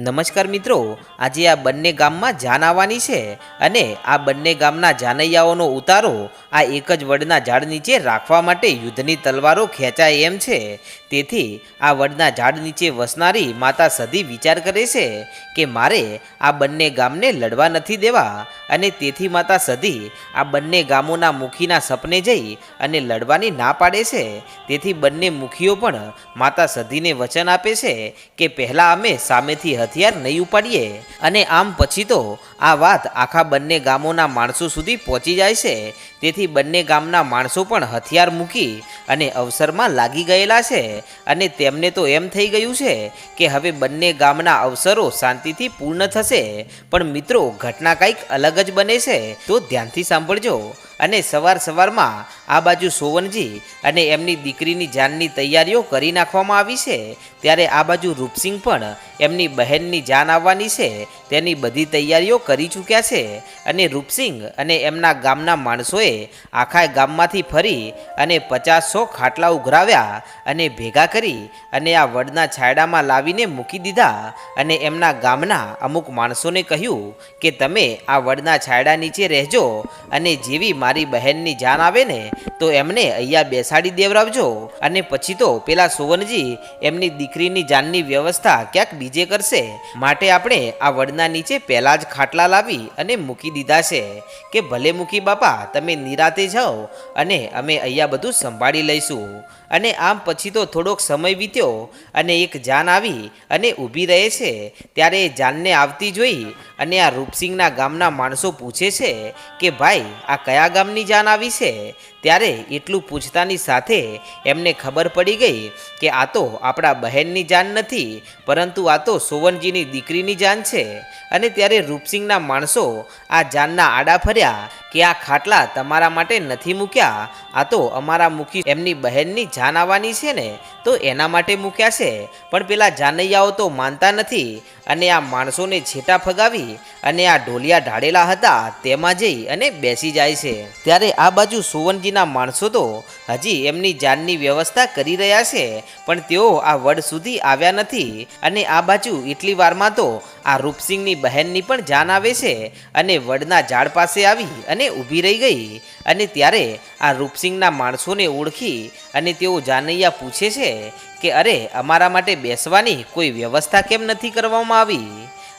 નમસ્કાર મિત્રો, આજે આ બંને ગામમાં જાન આવવાની છે અને આ બંને ગામના જાનૈયાઓનો ઉતારો આ એક જ વડના ઝાડ નીચે રાખવા માટે યુદ્ધની તલવારો ખેંચાય એમ છે. તેથી આ વડના ઝાડ નીચે વસનારી માતા સધી વિચાર કરે છે કે મારે આ બંને ગામને લડવા નથી દેવા અને તેથી માતા સધી આ બંને ગામોના મુખીના સપને જઈ અને લડવાની ના પાડે છે. તેથી બંને મુખીઓ પણ માતા સધીને વચન આપે છે કે પહેલાં અમે સામેથી હથિયાર નહીં ઉપાડીએ. અને આમ પછી તો આ વાત આખા બંને ગામોના માણસો સુધી પહોંચી જાય છે. તેથી બંને ગામના માણસો પણ હથિયાર મૂકી અને અવસરમાં લાગી ગયેલા છે અને તેમને તો એમ થઈ ગયું છે કે હવે બંને ગામના અવસરો શાંતિથી પૂર્ણ થશે. પણ મિત્રો, ઘટના કંઈક અલગ જ બને છે. તો ધ્યાનથી સાંભળજો. અને સવાર સવારમાં આ બાજુ સોવનજી અને એમની દીકરીની જાનની તૈયારીઓ કરી નાખવામાં આવી છે. ત્યારે આ બાજુ રૂપસિંહ પણ એમની બહેનની જાન આવવાની છે. તેની બધી તૈયારીઓ કરી ચૂક્યા છે. અને રૂપસિંહ અને એમના ગામના માણસોએ આખા ગામમાંથી ફરી અને પચાસ સો ખાટલા ઉઘરાવ્યા અને ભેગા કરી અને આ વડના છાયડામાં લાવીને મૂકી દીધા અને એમના ગામના અમુક માણસોને કહ્યું કે, તમે આ વડના છાયડા નીચે રહેજો અને જેવી મારી બહેનની જાન આવે ને, તો એમને અહીંયા બેસાડી દેવરાવજો. અને પછી તો પેલા સોવનજી એમની દીકરીની જાનની વ્યવસ્થા ક્યાંક બીજે કરશે. માટે આપણે આ વડના નીચે પહેલા જ ખાટલા લાવી અને મૂકી દીધા છે. કે ભલે મૂકી, બાપા, તમે નિરાતે જાઓ અને અમે અહીંયા બધું સંભાળી લઈશું. અને આમ પછી તો થોડોક સમય વીત્યો અને એક જાન આવી અને ઊભી રહે છે. ત્યારે એ જાનને આવતી જોઈ અને આ રૂપસિંહના ગામના માણસો પૂછે છે કે, ભાઈ, આ કયા ગામની જાન આવી છે? ત્યારે એટલું પૂછતાની સાથે એમને ખબર પડી ગઈ કે આ તો આપણા બહેનની જાન નથી, પરંતુ આ તો સોવનજીની દીકરીની જાન છે. અને ત્યારે રૂપસિંહના માણસો આ જાનના આડા ફર્યા કે આ ખાટલા તમારા માટે નથી મૂક્યા? આ તો અમારા મૂકી એમની બહેનની જાન આવવાની છે ને, તો એના માટે મૂક્યા છે. પણ પેલા જાનૈયાઓ તો માનતા નથી. અને આ માણસોને છેટા ફગાવી અને આ ઢોલિયા ઢાળેલા હતા, તેમાં જઈ અને બેસી જાય છે. ત્યારે આ બાજુ સુવનજીના માણસો તો હજી એમની જાનની વ્યવસ્થા કરી રહ્યા છે, પણ તેઓ આ વડ સુધી આવ્યા નથી. અને આ બાજુ એટલી વારમાં તો આ રૂપસિંહની બહેનની પણ જાન આવે છે અને વડના ઝાડ પાસે આવી અને ઊભી રહી ગઈ. અને ત્યારે આ રૂપસિંહના માણસોને ઓળખી અને તેઓ જાનૈયા પૂછે છે કે, અરે, અમારા માટે બેસવાની કોઈ વ્યવસ્થા કેમ નથી કરવામાં આવી?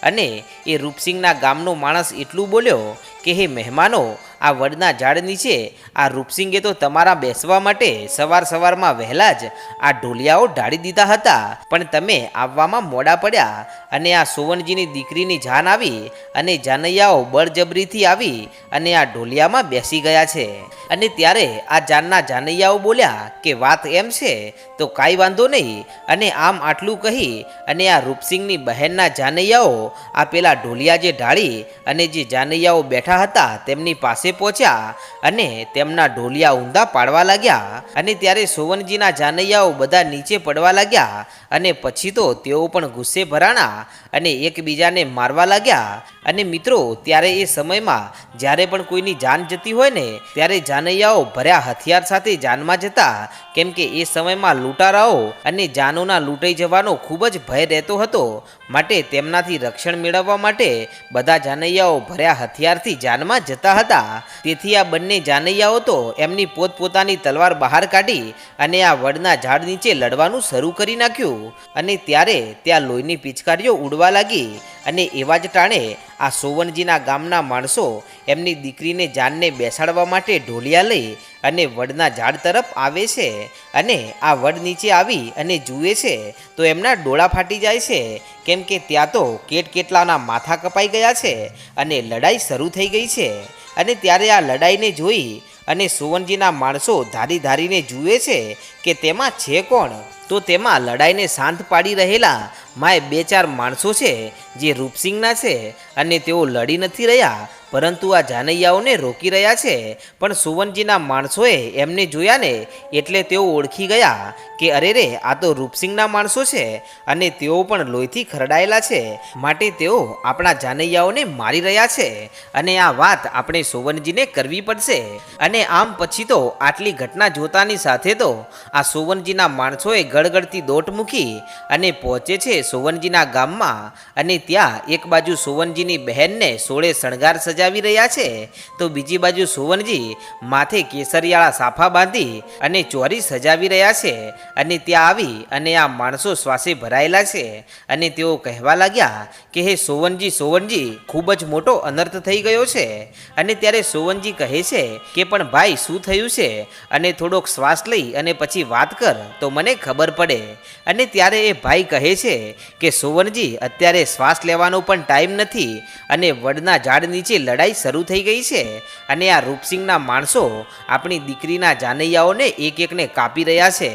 અને એ રૂપસિંહના ગામનો માણસ એટલું બોલ્યો કે, હે મહેમાનો આ વડના ઝાડ નીચે, આ રૂપસિંગે તો તમારા બેસવા માટે સવાર સવારમાં વહેલા જ આ ઢોલિયાઓ ઢાળી દીધા હતા. પણ તમે આવવામાં મોડા પડ્યા અને આ સોવનજીની દીકરીની જાન આવી અને જાનૈયાઓ બળજબરીથી આવી અને આ ઢોલિયામાં બેસી ગયા છે. અને ત્યારે આ જાનના જાનૈયાઓ બોલ્યા કે વાત એમ છે, તો કાંઈ વાંધો નહીં. અને આમ આટલું કહી અને આ રૂપસિંહની બહેનના જાનૈયાઓ આ પેલા ઢોલિયા જે ઢાળી અને જે જાનૈયાઓ બેઠા હતા તેમની પાસે પહોંચ્યા અને તેમના ઢોલિયા ઊંધા પાડવા લાગ્યા અને ત્યારે સોવનજીના જાનૈયાઓ બધા નીચે પડવા લાગ્યા અને પછી તો તેઓ પણ ગુસ્સે ભરાણા અને એકબીજાને મારવા લાગ્યા. અને મિત્રો, ત્યારે એ સમયમાં જ્યારે પણ કોઈની જાન જતી હોય ને, ત્યારે જાનૈયાઓ ભર્યા હથિયાર સાથે જાનમાં જતા. કેમ કે એ સમયમાં લૂંટારાઓ અને જાનોના લૂંટાઈ જવાનો ખૂબ જ ભય રહેતો હતો. માટે તેમનાથી રક્ષણ મેળવવા માટે બધા જાનૈયાઓ ભર્યા હથિયારથી જાનમાં જતા હતા. તેથી આ બંને જાનૈયાઓ તો એમની પોતપોતાની તલવાર બહાર કાઢી અને આ વડના ઝાડ નીચે લડવાનું શરૂ કરી નાખ્યું. અને ત્યારે ત્યાં લોહીની પિચકારીઓ ઉડવા લાગી અને એવા જ ટાણે આ સોવનજીના ગામના માણસો એમની દીકરીને જાનને બેસાડવા માટે ઢોલિયા લઈ અને વડના ઝાડ તરફ આવે છે અને આ વડ નીચે આવી અને જુએ છે, તો એમના ડોળા ફાટી જાય છે. કેમ કે ત્યાં તો કેટ કેટલાના માથા કપાઈ ગયા છે અને લડાઈ શરૂ થઈ ગઈ છે. અને ત્યારે આ લડાઈને જોઈ અને સુવનજીના માણસો ધારી ધારીને જુએ છે કે તેમાં છે કોણ? તો તેમાં લડાઈને શાંત પાડી રહેલા માય બે ચાર માણસો છે જે રૂપસિંહના છે અને તેઓ લડી નથી રહ્યા પરંતુ આ જાનૈયાઓને રોકી રહ્યા છે. પણ સુવનજીના માણસોએ એમને જોયા ને એટલે તેઓ ઓળખી ગયા કે અરે રે, આ તો રૂપસિંહના માણસો છે અને તેઓ પણ લોહીથી ખરડાયેલા છે. માટે તેઓ આપણા જાનૈયાઓને મારી રહ્યા છે અને આ વાત આપણે સોવનજીને કરવી પડશે. અને આમ પછી તો આટલી ઘટના જોતાની સાથે તો આ સોવનજીના માણસોએ ગળગળતી દોટ મૂકી અને પહોંચે છે સોવનજીના ગામમાં અને ત્યાં એક બાજુ સોવનજીની બહેનને સોળે શણગાર સજાવી રહ્યા છે, તો બીજી બાજુ સોવનજી માથે કેસરિયાળા સાફા બાંધી અને ચોરી સજાવી રહ્યા છે. અને ત્યાં આવી અને આ માણસો શ્વાસે ભરાયેલા છે. અને તેઓ કહેવા લાગ્યા કે, હે સોવનજી સોવનજી ખૂબ જ મોટો અનર્થ થઈ ગયો છે. અને ત્યારે સોવનજી કહે છે કે, પણ ભાઈ, શું થયું છે? અને થોડોક શ્વાસ લઈ અને પછી વાત કર, તો મને ખબર પડે. અને ત્યારે એ ભાઈ કહે છે કે સોવનજી અત્યારે શ્વાસ લેવાનો પણ ટાઈમ નથી અને વડના ઝાડ નીચે લડાઈ શરૂ થઈ ગઈ છે અને આ રૂપસિંહના માણસો આપણી દીકરીના જાનૈયાઓને એક એકને કાપી રહ્યા છે.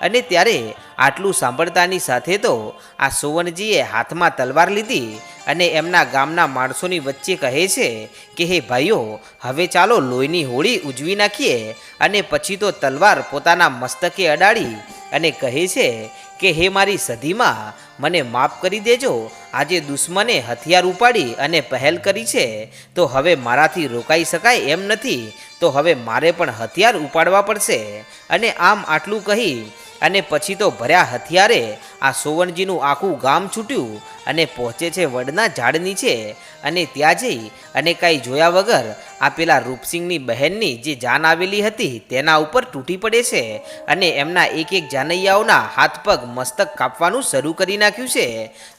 અને ત્યારે આટલું સાંભળતાની સાથે તો આ સુવનજીએ હાથમાં તલવાર લીધી અને એમના ગામના માણસોની વચ્ચે કહે છે કે, હે ભાઈઓ, હવે ચાલો લોહીની હોળી ઉજવી નાખીએ અને પછી તો તલવાર પોતાના મસ્તકે અડાડી અને કહે છે કે, હે મારી સધીમાં, મને માફ કરી દેજો. આજે દુશ્મને હથિયાર ઉપાડી અને પહેલ કરી છે. તો હવે મારાથી રોકાઈ શકાય એમ નથી. તો હવે મારે પણ હથિયાર ઉપાડવા પડશે. અને આમ આટલું કહી અને પછી તો ભર્યા હથિયારે આ સોવણજીનું આખું ગામ છૂટ્યું અને પહોંચે છે વડના ઝાડ નીચે. અને ત્યાં જઈ અને કાંઈ જોયા વગર આ પેલા રૂપસિંહની બહેનની જે જાન આવેલી હતી તેના ઉપર તૂટી પડે છે અને એમના એક એક જાનૈયાઓના હાથ પગ મસ્તક કાપવાનું શરૂ કરી નાખ્યું છે.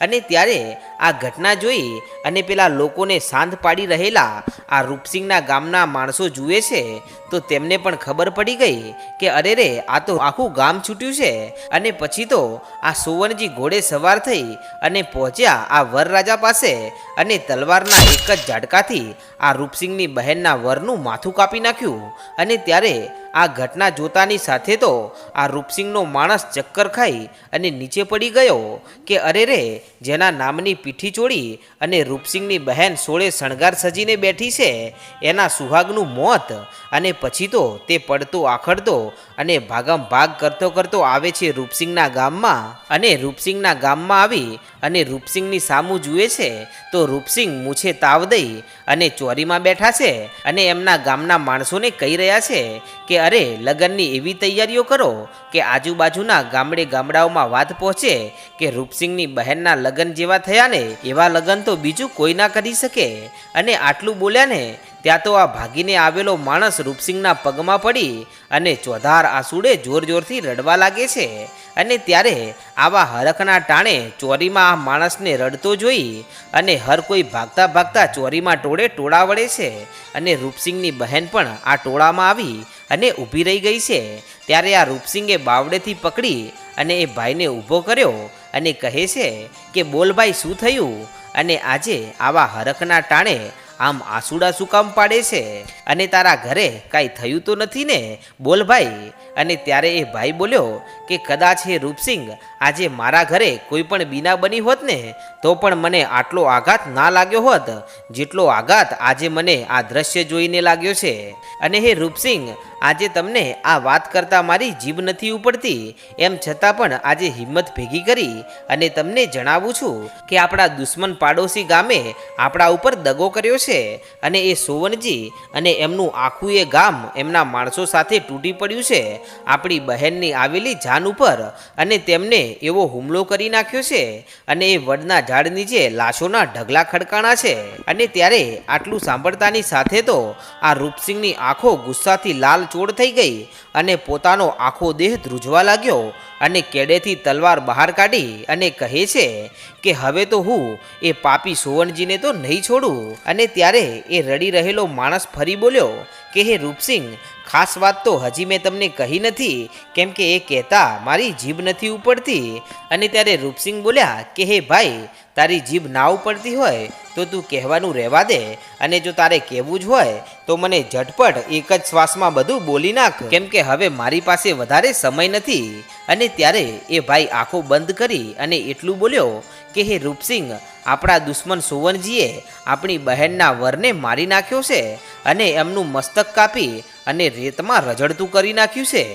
અને ત્યારે આ ઘટના જોઈ અને પેલા લોકોને શાંત પાડી રહેલા આ રૂપસિંહના ગામના માણસો જુએ છે, તો તેમને પણ ખબર પડી ગઈ કે અરે રે, આ તો આખું ગામ છૂટ્યું છે. અને પછી તો આ સુવર્ણજી ઘોડે સવાર થઈ અને પહોંચ્યા આ વરરાજા પાસે અને તલવારના એક જ ઝાટકાથી આ રૂપસિંહની બહેનના વરનું માથું કાપી નાખ્યું અને ત્યારે આ ઘટના જોતાની સાથે તો આ રૂપસિંહનો માણસ ચક્કર ખાઈ અને નીચે પડી ગયો કે અરે રે, જેના નામની પીઠી ચોળી અને રૂપસિંહની બહેન સોળે શણગાર સજીને બેઠી છે, એના સુહાગનું મોત અને પછી તો તે પડતો આખડતો અને ભાગમ ભાગ કરતો કરતો આવે છે રૂપસિંહના ગામમાં. અને રૂપસિંહના ગામમાં આવી અને રૂપસિંહની સામું જુએ છે, તો રૂપસિંહ મૂછે તાવ દઈ અને ચોરીમાં બેઠા છે અને એમના ગામના માણસોને કહી રહ્યા છે કે અરે, લગ્નની એવી તૈયારીઓ કરો કે આજુબાજુના ગામડે ગામડાઓમાં વાત પહોંચે કે રૂપસિંહની બહેનના લગ્ન જેવા થયા ને એવા લગ્ન તો બીજું કોઈ ના કરી શકે. અને આટલું બોલ્યા ને ત્યાં તો આ ભાગીને આવેલો માણસ રૂપસિંહના પગમાં પડી અને ચોધાર આસુડે જોર જોરથી રડવા લાગે છે. અને ત્યારે આવા હરખના ટાણે ચોરીમાં આ માણસને રડતો જોઈ અને હર કોઈ ભાગતા ભાગતા ચોરીમાં ટોળે ટોળા વળે છે. અને રૂપસિંહની બહેન પણ આ ટોળામાં આવી અને ઊભી રહી ગઈ છે, ત્યારે આ રૂપસિંહે બાવડેથી પકડી અને એ ભાઈને ઊભો કર્યો અને કહે છે કે, બોલ ભાઈ, શું થયું? અને આજે આવા હરખના ટાણે આમ આસુડા શું કામ પાડે છે? અને તારા ઘરે કાંઈ થયું તો નથી ને? બોલ ભાઈ. અને ત્યારે એ ભાઈ બોલ્યો કે, કદાચ હે રૂપસિંહ આજે મારા ઘરે કોઈ પણ બીના બની હોત ને, તો પણ મને આટલો આઘાત ના લાગ્યો હોત, જેટલો આઘાત આજે મને આ દ્રશ્ય જોઈને લાગ્યો છે. અને હે રૂપસિંહ, આજે તમને આ વાત કરતાં મારી જીભ નથી ઉપડતી. એમ છતાં પણ આજે હિંમત ભેગી કરી અને તમને જણાવું છું કે આપણા દુશ્મન પાડોશી ગામે આપણા ઉપર દગો કર્યો છે અને એ સોવનજી અને એમનું આખું એ ગામ એમના માણસો સાથે તૂટી પડ્યું છે. આપણી બહેનની આવેલી જાન ઉપર અને તેમને એવો હુમલો કરી નાખ્યો છે અને એ વડના ઝાડ નીચે લાશોના ઢગલા ખડકાણા છે. અને ત્યારે આટલું સાંભળતાની સાથે તો આ રૂપસિંહની આંખો ગુસ્સાથી લાલ ચોળ થઈ ગઈ અને પોતાનો આખો દેહ ધ્રુજવા લાગ્યો અને કેડેથી તલવાર બહાર કાઢી અને કહે છે કે હવે તો હું એ પાપી સુવર્ણજીને તો નહીં છોડું. અને ત્યારે એ રડી રહેલો માણસ ફરી બોલ્યો કે હે રૂપસિંહ, ખાસ વાત તો હજી મેં તમને કહી નથી, કેમ કે એ કહેતા, મારી જીભ નથી ઉપડતી. અને ત્યારે રૂપસિંહ બોલ્યા, કે હે ભાઈ તારી જીભ ના ઉપડતી હોય તો તું કહેવાનું રહેવા દે અને જો તારે કહેવું જ હોય તો મને ઝટપટ એક જ શ્વાસમાં બધું બોલી નાખ. કેમ કે હવે મારી પાસે વધારે સમય નથી અને ત્યારે એ ભાઈ આંખો બંધ કરી અને એટલું બોલ્યો કે, હે રૂપસિંહ, આપણા દુશ્મન સુવર્ણજીએ આપણી બહેનના વરને મારી નાખ્યો છે અને એમનું મસ્તક કાપી અને રેતમાં રજડતું કરી નાખ્યું છે.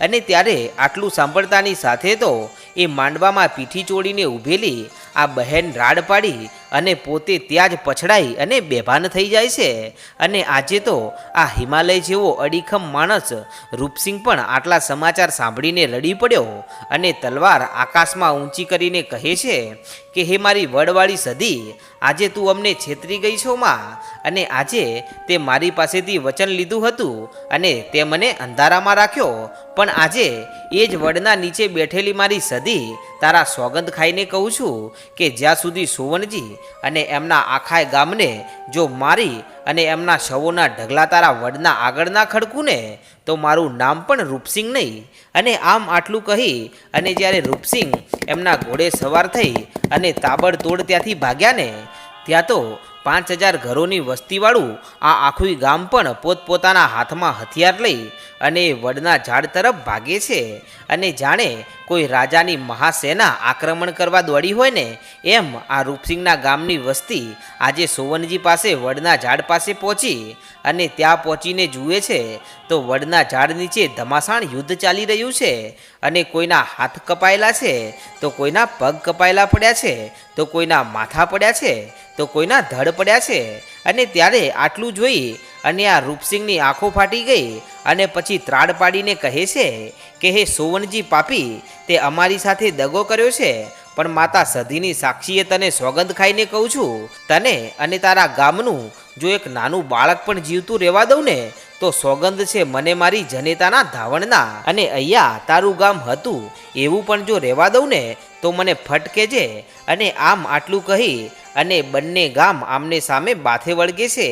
અને ત્યારે આટલું સાંભળતાની સાથે તો એ માંડવામાં પીઠી ચોડીને ઊભેલી આ બહેન રાડ પાડી અને પોતે ત્યાં જ પછડાઈ અને બેભાન થઈ જાય છે. અને આજે તો આ હિમાલય જેવો અડીખમ માણસ રૂપસિંહ પણ આટલા સમાચાર સાંભળીને રડી પડ્યો અને તલવાર આકાશમાં ઊંચી કરીને કહે છે કે, હે મારી વડવાળી સદી, આજે તું અમને છેતરી ગઈ છો માં? અને આજે તે મારી પાસેથી વચન લીધું હતું અને તે મને અંધારામાં રાખ્યો. પણ આજે એ જ વડના નીચે બેઠેલી મારી સદી તારા સોગંદ ખાઈને કહું છું કે, જ્યાં સુધી સુવર્ણજી અને એમના આખાય ગામને જો મારી અને એમના શવોના ઢગલા તારા વડના આગળના ખડકુને, તો મારું નામ પણ રૂપસિંહ નહીં. અને આમ આટલું કહી અને જ્યારે રૂપસિંહ એમના ઘોડે સવાર થઈ અને તાબડતોડ ત્યાંથી ભાગ્યા ને ત્યાં તો પાંચ હજાર ઘરોની વસ્તીવાળું આ આખું ગામ પણ પોતપોતાના હાથમાં હથિયાર લઈ અને વડના ઝાડ તરફ ભાગે છે. અને જાણે કોઈ રાજાની મહાસેના આક્રમણ કરવા દોડી હોય ને, એમ આ રૂપસિંહના ગામની વસ્તી આજે સોવનજી પાસે વડના ઝાડ પાસે પહોંચી અને ત્યાં પહોંચીને જુએ છે, તો વડના ઝાડ નીચે ધમાસાણ યુદ્ધ ચાલી રહ્યું છે. અને કોઈના હાથ કપાયેલા છે, તો કોઈના પગ કપાયેલા પડ્યા છે, તો કોઈના માથા પડ્યા છે, તો કોઈના ધડ પડ્યા છે. અને ત્યારે આટલું જોઈ અને આ રૂપસિંહની આંખો ફાટી ગઈ અને પછી ત્રાડ પાડીને કહે છે કે, હે સોવનજી પાપી, તે અમારી સાથે દગો કર્યો છે. પણ માતા સધીની સાક્ષીએ તને સોગંદ ખાઈને કહું છું, તને અને તારા ગામનું જો એક નાનું બાળક પણ જીવતું રહેવા દઉં ને, તો સોગંદ છે મને મારી જનેતાના ધાવણના. અને અહીંયા તારું ગામ હતું, એવું પણ જો રહેવા દઉં ને, તો મને ફટકે છે અને આમ આટલું કહી, અને બંને ગામ આમને સામે બાથે વળગે છે.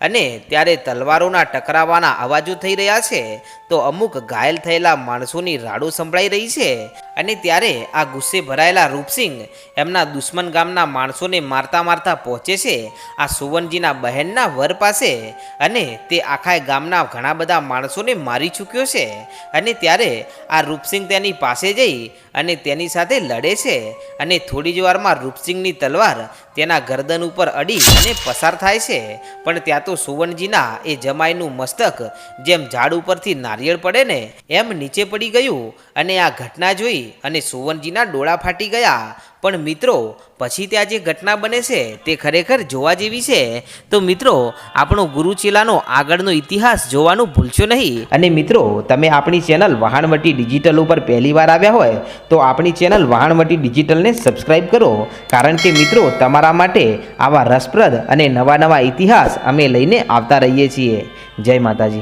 અને ત્યારે તલવારોના ટકરાવાના અવાજો થઈ રહ્યા છે, તો અમુક ઘાયલ થયેલા માણસોની રાડો સંભળાઈ રહી છે. અને ત્યારે આ ગુસ્સે ભરાયેલા રૂપસિંહ એમના દુશ્મન ગામના માણસોને મારતા મારતા પહોંચે છે. આ સુવનજીના બહેનના વર પાસે અને તે આખા ગામના ઘણા બધા માણસોને મારી ચૂક્યો છે. અને ત્યારે આ રૂપસિંહ તેની પાસે જઈ અને તેની સાથે લડે છે. અને થોડી જ વારમાં રૂપસિંહની તલવાર તેના ગરદન ઉપર અડી અને પસાર થાય છે. પણ ત્યાં તો સુવનજીના એ જમાઈનું મસ્તક જેમ ઝાડ ઉપરથી નારિયેળ પડે ને એમ નીચે પડી ગયું અને આ ઘટના જોઈ અને સુવનજીના ડોળા ફાટી ગયા. પણ મિત્રો, પછી ત્યાં જે ઘટના બને છે તે ખરેખર જોવા જેવી છે. તો મિત્રો, આપણો ગુરુચેલાનો આગળનો ઇતિહાસ જોવાનું ભૂલશો નહીં. અને મિત્રો, તમે આપણી ચેનલ વહાણવટી ડિજિટલ ઉપર પહેલી વાર આવ્યા હોય, તો આપણી ચેનલ વહાણવટી ડિજિટલને સબસ્ક્રાઈબ કરો. કારણ કે મિત્રો, તમારા માટે આવા રસપ્રદ અને નવા નવા ઇતિહાસ અમે લઈને આવતા રહીએ છીએ. જય માતાજી.